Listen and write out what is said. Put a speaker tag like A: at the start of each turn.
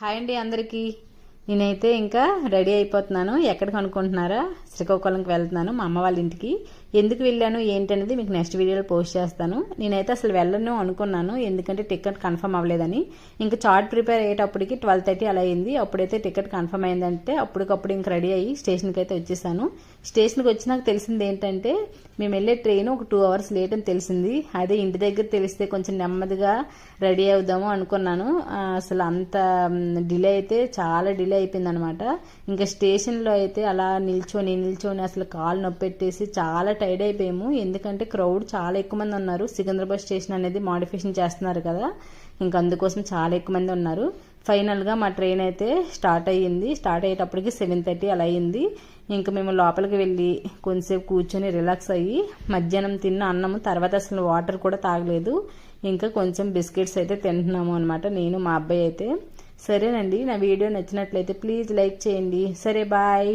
A: Hi అండి అందరికీ. నేనైతే ఇంకా రెడీ అయిపోతున్నాను. ఎక్కడికి అనుకుంటున్నారా శ్రీకాకుళంకి వెళ్తున్నాను మా అమ్మ వాళ్ళ ఇంటికి. ఎందుకు వెళ్ళాను ఏంటనేది మీకు నెక్స్ట్ వీడియోలో పోస్ట్ చేస్తాను. నేనైతే అసలు వెళ్ళను అనుకున్నాను ఎందుకంటే టికెట్ కన్ఫర్మ్ అవ్వలేదని. ఇంకా చార్ట్ ప్రిపేర్ అయ్యేటప్పటికి ట్వెల్వ్ థర్టీ అలా అయింది. అప్పుడైతే టికెట్ కన్ఫర్మ్ అయిందంటే అప్పటికప్పుడు ఇంక రెడీ అయ్యి స్టేషన్కి అయితే వచ్చేసాను. స్టేషన్కి వచ్చినాక తెలిసింది ఏంటంటే మేము వెళ్ళే ట్రైన్ ఒక టూ అవర్స్ లేట్ అని తెలిసింది. అదే ఇంటి దగ్గర తెలిస్తే కొంచెం నెమ్మదిగా రెడీ అవుదాము అనుకున్నాను. అసలు అంత డిలే అయితే చాలా డిలే అయిపోయిందనమాట. ఇంకా స్టేషన్లో అయితే అలా నిల్చొని నిల్చొని అసలు కాలు నొప్పి పెట్టేసి చాలా టైర్డ్ అయిపోయాము. ఎందుకంటే క్రౌడ్ చాలా ఎక్కువ మంది ఉన్నారు. సికింద్రాబాద్ స్టేషన్ అనేది మాడిఫికేషన్ చేస్తున్నారు కదా. ఇంకా అందుకోసం చాలా ఎక్కువ మంది ఉన్నారు. ఫైనల్గా మా ట్రైన్ అయితే స్టార్ట్ అయ్యింది. స్టార్ట్ అయ్యేటప్పటికి సెవెన్ థర్టీ అలా అయింది. ఇంకా మేము లోపలికి వెళ్ళి కొంచెంసేపు కూర్చొని రిలాక్స్ అయ్యి మధ్యాహ్నం తిన్న అన్నము తర్వాత అసలు వాటర్ కూడా తాగలేదు. ఇంకా కొంచెం బిస్కెట్స్ అయితే తింటున్నాము అనమాట నేను మా అబ్బాయి అయితే. సరేనండి నా వీడియో నచ్చినట్లయితే ప్లీజ్ లైక్ చేయండి. సరే బాయ్.